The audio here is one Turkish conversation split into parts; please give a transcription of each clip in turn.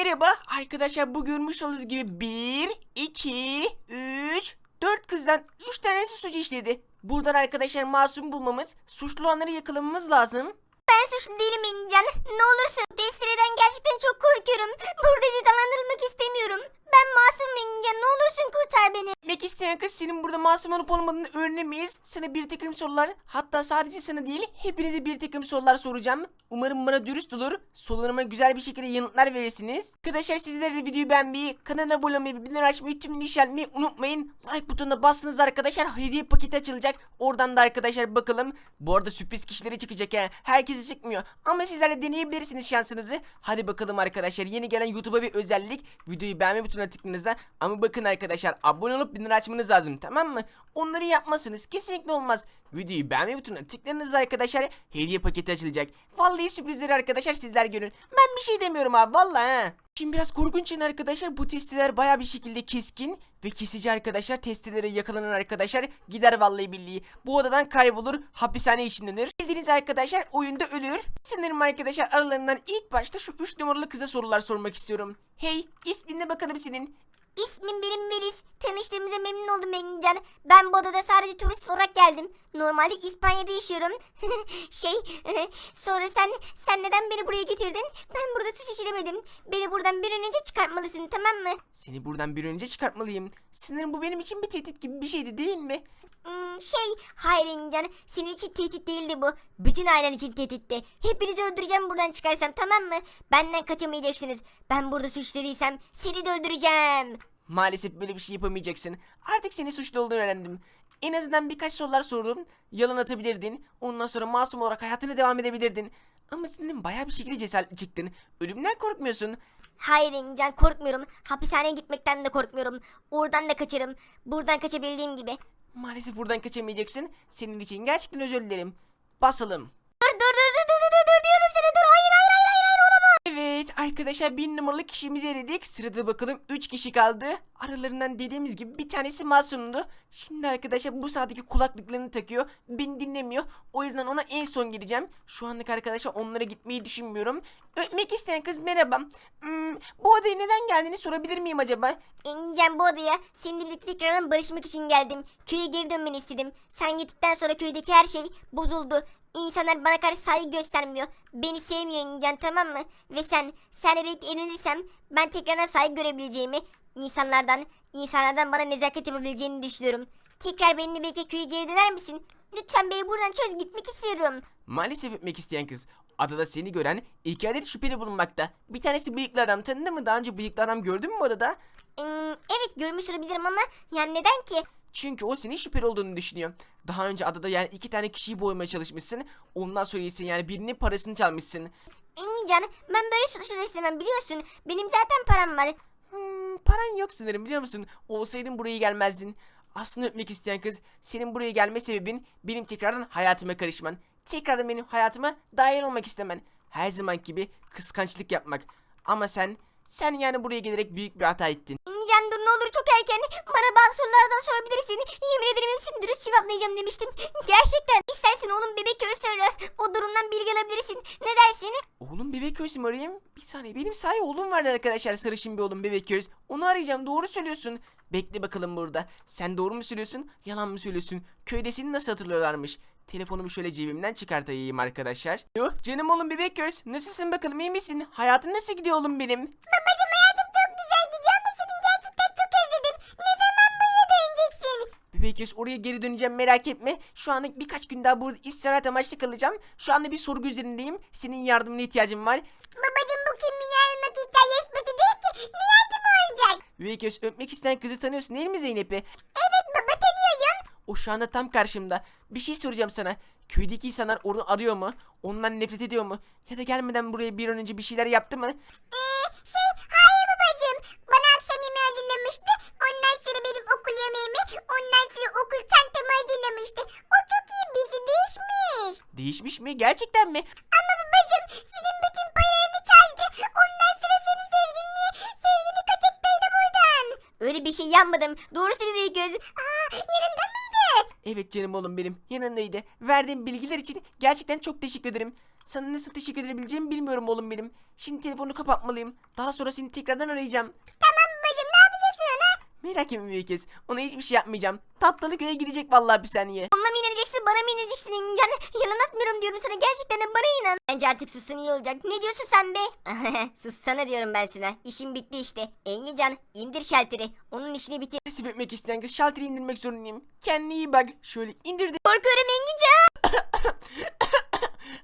Merhaba arkadaşlar bu görmüş olduğunuz gibi 1, 2, 3, 4 kızdan 3 tanesi suç işledi. Buradan arkadaşlar masum bulmamız, suçlu olanları yakalamamız lazım. Ben suçlu değilim İncan. Ne olursun testereden gerçekten çok korkuyorum. Burada cezalandırılmak istemiyorum. Ben masumum İncan. Ne olursun kurtar beni. Mek isteyen kız senin burada masum olup olmadığını öğrenemeyiz. Sana bir takım sorular hatta sadece sana değil hepinize bir takım sorular soracağım. Umarım bana dürüst olur. Sorularıma güzel bir şekilde yanıtlar verirsiniz. Arkadaşlar sizler de videoyu beğenmeyi, kanala abone olmayı, bildirim açmayı, tüm işaretmeyi unutmayın. Like butonuna basınız arkadaşlar. Hediye paketi açılacak. Oradan da arkadaşlar bakalım. Bu arada sürpriz kişileri çıkacak ha. Herkesi çıkmıyor. Ama sizler de deneyebilirsiniz şansınızı. Hadi bakalım arkadaşlar. Yeni gelen YouTube'a bir özellik. Videoyu beğenme butonuna tıkladığınızda. Ama bakın arkadaşlar abone olup bildirim açmanız lazım tamam mı? Onları yapmazsınız kesinlikle olmaz. Videoyu beğenme butonuna tıkladığınızda arkadaşlar hediye paketi açılacak. Vallahi sürprizleri arkadaşlar sizler görün. Ben bir şey demiyorum abi vallahi ha. Şimdi biraz korkunç yine arkadaşlar bu testiler baya bir şekilde keskin ve kesici arkadaşlar testilere yakalanan arkadaşlar gider vallahi billahi. Bu odadan kaybolur hapishane içindenir. Bildiğiniz arkadaşlar oyunda ölür. Sanırım arkadaşlar aralarından ilk başta şu 3 numaralı kıza sorular sormak istiyorum. Hey ismin ne bakalım senin? İsmim benim Melis. Tanıştığımıza memnun oldum İncan. Ben bu odada sadece turist olarak geldim. Normalde İspanya'da yaşıyorum. şey sonra sen sen neden beni buraya getirdin? Ben burada suç işlemedim. Beni buradan bir an önce çıkartmalısın tamam mı? Seni buradan bir an önce çıkartmalıyım. Sanırım bu benim için bir tehdit gibi bir şeydi değil mi? Hmm, şey hayır İncan senin için tehdit değildi bu. Bütün ailen için tehditti. Hepinizi öldüreceğim buradan çıkarsam tamam mı? Benden kaçamayacaksınız. Ben burada suçluysam seni de öldüreceğim. Maalesef böyle bir şey yapamayacaksın. Artık seni suçlu olduğunu öğrendim. En azından birkaç sorular sordum. Yalan atabilirdin. Ondan sonra masum olarak hayatına devam edebilirdin. Ama senin bayağı bir şekilde cesaretli çıktın. Ölümden korkmuyorsun. Hayır İncan korkmuyorum. Hapishaneye gitmekten de korkmuyorum. Oradan da kaçarım. Buradan kaçabildiğim gibi. Maalesef buradan kaçamayacaksın. Senin için gerçekten özür dilerim. Basalım. Arkadaşlar bir numaralı kişimizi eledik. Sırada bakalım 3 kişi kaldı. Aralarından dediğimiz gibi bir tanesi masumdu. Şimdi arkadaşlar bu saatteki kulaklıklarını takıyor. Beni dinlemiyor. O yüzden ona en son gideceğim. Şu anlık arkadaşlar onlara gitmeyi düşünmüyorum. Öpmek isteyen kız merhaba. Hmm, bu odaya neden geldiğini sorabilir miyim acaba? İncan bu odaya seninle birlikte tekrardan barışmak için geldim. Köye geri dönmeni istedim. Sen gittikten sonra köydeki her şey bozuldu. İnsanlar bana karşı saygı göstermiyor. Beni sevmiyor İncan tamam mı? Ve sen, senle birlikte evlenirsem ben tekrardan saygı görebileceğimi, insanlardan, insanlardan bana nezaket yapabileceğini düşünüyorum. Tekrar benimle birlikte köye geri döner misin? Lütfen beni buradan çöz gitmek istiyorum. Maalesef öpmek isteyen kız. Adada seni gören iki adet şüpheli bulunmakta. Bir tanesi bıyıklı adam. Tanıdın mı? Daha önce bıyıklı adam gördün mü odada? Hmm, evet görmüş olabilirim ama yani neden ki? Çünkü o senin şüpheli olduğunu düşünüyor. Daha önce adada yani iki tane kişiyi boğmaya çalışmışsın. Ondan sonra ise yani birinin parasını çalmışsın. İncan ben böyle suçlu istemem biliyorsun. Benim zaten param var. Hmm, paran yok sanırım biliyor musun? Olsaydın buraya gelmezdin. Aslında öpmek isteyen kız senin buraya gelme sebebin benim tekrardan hayatıma karışman. Tekrardan benim hayatıma dahil olmak istemen. Her zaman gibi kıskançlık yapmak. Ama sen, sen yani buraya gelerek büyük bir hata ettin. Ne olur çok erken. Bana bazı sorulardan sorabilirsin. Yemin ederim hepsini dürüst cevaplayacağım demiştim. Gerçekten. İstersen oğlum bebek göğsü O durumdan bilgi alabilirsin. Ne dersin? Oğlum bebek göğsü mü arayayım? Bir saniye benim sahi oğlum vardı arkadaşlar sarışın bir oğlum bebek göğüs. Onu arayacağım doğru söylüyorsun. Bekle bakalım burada. Sen doğru mu söylüyorsun yalan mı söylüyorsun? Köyde seni nasıl hatırlıyorlarmış? Telefonumu şöyle cebimden çıkartayım arkadaşlar. Yo canım oğlum bebek göğüs. Nasılsın bakalım iyi misin? Hayatın nasıl gidiyor oğlum benim? Babacım göğüs oraya geri döneceğim merak etme. Şu anlık birkaç gün daha burada istirahat amaçlı kalacağım. Şu anda bir sorgu üzerindeyim. Senin yardımına ihtiyacım var. Babacım bu kim almak ister yaşması değil ki. Ne yardım olacak? Göğüs öpmek isteyen kızı tanıyorsun değil mi Zeynep'i? Evet baba tanıyorum. O şu anda tam karşımda. Bir şey soracağım sana. Köydeki insanlar onu arıyor mu? Ondan nefret ediyor mu? Ya da gelmeden buraya bir an önce bir şeyler yaptı mı? Ee, şey ondan sonra okul çantamı hazırlamıştı. O çok iyi birisi değişmiş. Değişmiş mi? Gerçekten mi? Ama babacığım senin bütün paralarını çaldı. Ondan sonra senin sevgilini, sevgili kaçırttıydı buradan. Öyle bir şey yapmadım. Doğru söylüyor göz. Aa yanında mıydı? Evet canım oğlum benim. Yanındaydı. Verdiğin bilgiler için gerçekten çok teşekkür ederim. Sana nasıl teşekkür edebileceğimi bilmiyorum oğlum benim. Şimdi telefonu kapatmalıyım. Daha sonra seni tekrardan arayacağım. Merak etme bir kez. Ona hiçbir şey yapmayacağım. Tatlılı köye gidecek vallahi bir saniye. Onunla mı inaneceksin bana mı inaneceksin Engincan? Yalan atmıyorum diyorum sana gerçekten de bana inan. Bence artık sussan iyi olacak. Ne diyorsun sen be? Sussana diyorum ben sana. İşim bitti işte. Engincan indir şalteri. Onun işini bitir. Teslim etmek isteyen kız şalteri indirmek zorundayım. Kendine iyi bak. Şöyle indirdim. Korkuyorum Engincan.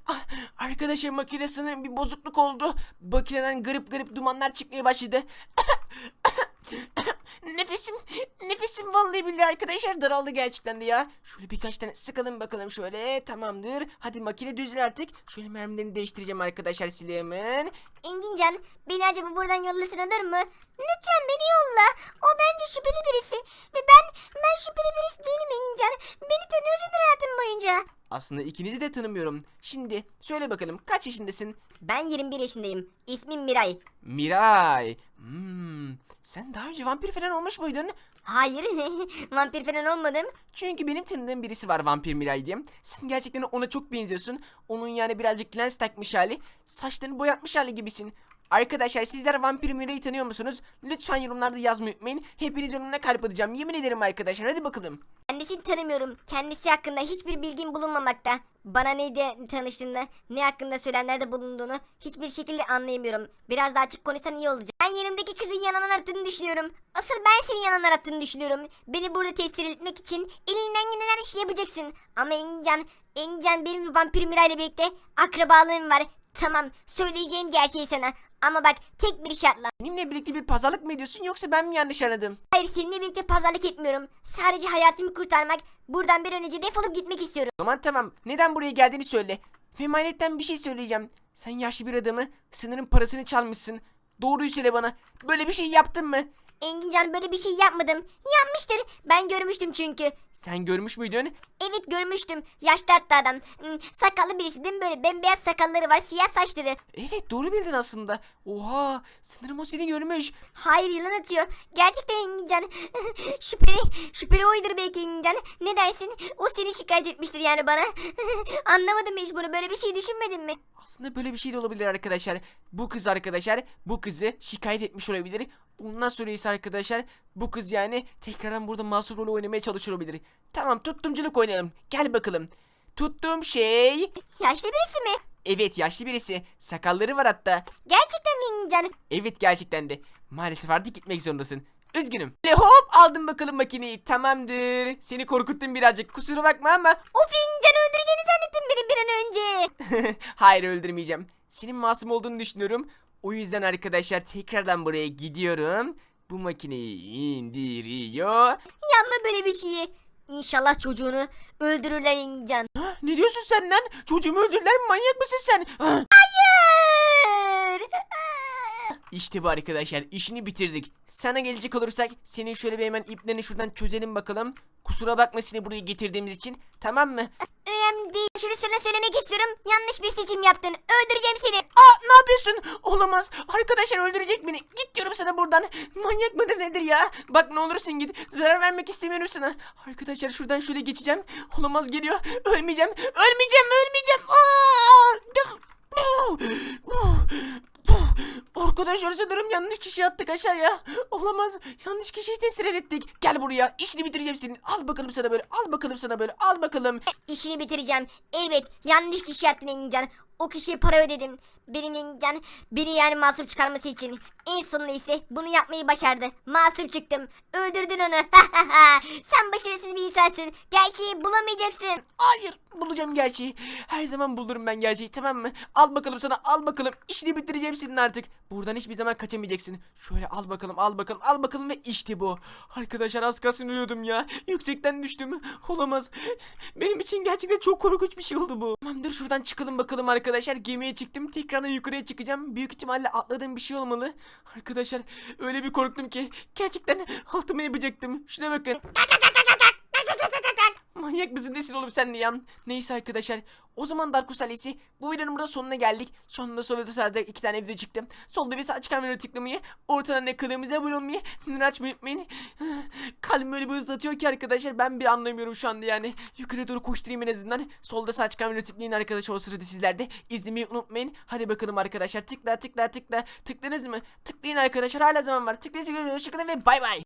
Ah, Arkadaşlar makinesinin bir bozukluk oldu. Makineden garip garip dumanlar çıkmaya başladı. nefesim, nefesim vallahi billahi arkadaşlar daraldı gerçekten de ya. Şöyle birkaç tane sıkalım bakalım şöyle tamamdır. Hadi makine düzel artık. Şöyle mermilerini değiştireceğim arkadaşlar silahımın. Engincan beni acaba buradan yollasın olur mu? Lütfen beni yolla. O bence şüpheli birisi. Ve ben ben şüpheli birisi değilim Engincan. Beni tanıyorsundur hayatım boyunca. Aslında ikinizi de tanımıyorum. Şimdi söyle bakalım kaç yaşındasın? Ben 21 yaşındayım. İsmim Miray. Miray. Hmm, sen daha önce vampir falan olmuş muydun? Hayır vampir falan olmadım. Çünkü benim tanıdığım birisi var vampir Miray diye. Sen gerçekten ona çok benziyorsun. Onun yani birazcık lens takmış hali, saçlarını boyatmış hali gibisin. Arkadaşlar sizler vampir Miray'ı tanıyor musunuz? Lütfen yorumlarda yazmayı unutmayın. Hepiniz yorumuna kalp atacağım. Yemin ederim arkadaşlar hadi bakalım. Kendisini tanımıyorum. Kendisi hakkında hiçbir bilgim bulunmamakta. Bana neydi tanıştığını, ne hakkında söylemlerde bulunduğunu hiçbir şekilde anlayamıyorum. Biraz daha açık konuşsan iyi olacak. Ben yanımdaki kızın yanan arattığını düşünüyorum. Asıl ben senin yanan arattığını düşünüyorum. Beni burada tesir etmek için elinden gelen her şeyi yapacaksın. Ama Engincan, Engincan benim vampir Miray'la birlikte akrabalığım var. Tamam, söyleyeceğim gerçeği sana. Ama bak tek bir şartla. Benimle birlikte bir pazarlık mı ediyorsun yoksa ben mi yanlış anladım? Hayır seninle birlikte pazarlık etmiyorum. Sadece hayatımı kurtarmak, buradan bir an önce defolup gitmek istiyorum. Tamam tamam. Neden buraya geldiğini söyle. Ve emanetten bir şey söyleyeceğim. Sen yaşlı bir adamı sınırın parasını çalmışsın. Doğruyu söyle bana. Böyle bir şey yaptın mı? Engincan böyle bir şey yapmadım. Yapmıştır. Ben görmüştüm çünkü. Sen görmüş müydün? Evet görmüştüm. Yaşlı hatta adam. Hmm, Sakallı birisi değil mi böyle? Bembeyaz sakalları var, siyah saçları. Evet doğru bildin aslında. Oha sanırım o seni görmüş. Hayır yılan atıyor. Gerçekten Engincan. şüpheli, şüpheli oydur belki Engincan. Ne dersin? O seni şikayet etmiştir yani bana. Anlamadım hiç bunu. Böyle bir şey düşünmedin mi? Aslında böyle bir şey de olabilir arkadaşlar. Bu kız arkadaşlar bu kızı şikayet etmiş olabilir. Ondan sonra ise arkadaşlar bu kız yani tekrardan burada masum rolü oynamaya çalışıyor olabilir. Tamam tuttumculuk oynayalım. Gel bakalım. Tuttuğum şey... Yaşlı birisi mi? Evet yaşlı birisi. Sakalları var hatta. Gerçekten mi Engincan? Evet gerçekten de. Maalesef artık gitmek zorundasın. Üzgünüm. Ve hop aldım bakalım makineyi. Tamamdır. Seni korkuttum birazcık. Kusura bakma ama. Of Engincan'ı öldüreceğini zannettim benim bir an önce. Hayır öldürmeyeceğim. Senin masum olduğunu düşünüyorum. O yüzden arkadaşlar tekrardan buraya gidiyorum. Bu makineyi indiriyor. Yapma böyle bir şeyi. İnşallah çocuğunu öldürürler Engincan. Ha, Ne diyorsun sen lan? Çocuğumu öldürdüler mi? Manyak mısın sen? İşte bu arkadaşlar. işini bitirdik. Sana gelecek olursak senin şöyle bir hemen iplerini şuradan çözelim bakalım. Kusura bakma seni buraya getirdiğimiz için. Tamam mı? Önemli değil. Şunu sana söylemek istiyorum. Yanlış bir seçim yaptın. Öldüreceğim seni. Aa ne yapıyorsun? Olamaz. Arkadaşlar öldürecek beni. Git diyorum sana buradan. Manyak mıdır nedir ya? Bak ne olursun git. Zarar vermek istemiyorum sana. Arkadaşlar şuradan şöyle geçeceğim. Olamaz geliyor. Ölmeyeceğim. Ölmeyeceğim. Ölmeyeceğim. Aa! Arkadaşlar sanırım yanlış kişi attık aşağıya. Olamaz. Yanlış kişiyi tesir ettik. Gel buraya. İşini bitireceğim senin. Al bakalım sana böyle. Al bakalım sana böyle. Al bakalım. İşini bitireceğim. Evet yanlış kişi yaptın Engincan. O kişiye para ödedim. Benim Engincan beni yani masum çıkarması için. En sonunda ise bunu yapmayı başardı. Masum çıktım. Öldürdün onu. Sen başarısız bir insansın. Gerçeği bulamayacaksın. Hayır bulacağım gerçeği. Her zaman bulurum ben gerçeği tamam mı? Al bakalım sana al bakalım. İşini bitireceğim senin artık. Buradan hiçbir zaman kaçamayacaksın. Şöyle al bakalım al bakalım al bakalım ve işte bu. Arkadaşlar az kalsın ölüyordum ya. Yüksekten düştüm. Olamaz. Benim için gerçekten çok korkunç bir şey oldu bu. Tamamdır şuradan çıkalım bakalım arkadaşlar. Gemiye çıktım. Tekrardan yukarıya çıkacağım. Büyük ihtimalle atladığım bir şey olmalı. Arkadaşlar öyle bir korktum ki gerçekten altıma yapacaktım. Şuna bakın. Manyak mısın nesin oğlum sen ya? Neyse arkadaşlar. O zaman Darkus ailesi bu videonun burada sonuna geldik. Sonunda solda sağda iki tane video çıktı. Solda ve sağ çıkan videoyu tıklamayı, ortadan ne kanalımıza abone olmayı, bildirimleri açmayı unutmayın. Kalbim öyle bir hızlatıyor ki arkadaşlar ben bir anlamıyorum şu anda yani. Yukarı doğru koşturayım en azından. Solda sağ çıkan videoyu tıklayın arkadaşlar o sırada sizler de izlemeyi unutmayın. Hadi bakalım arkadaşlar tıkla tıkla tıkla. Tıkladınız mı? Tıklayın arkadaşlar hala zaman var. Tıklayın hoşçakalın ve bay bay.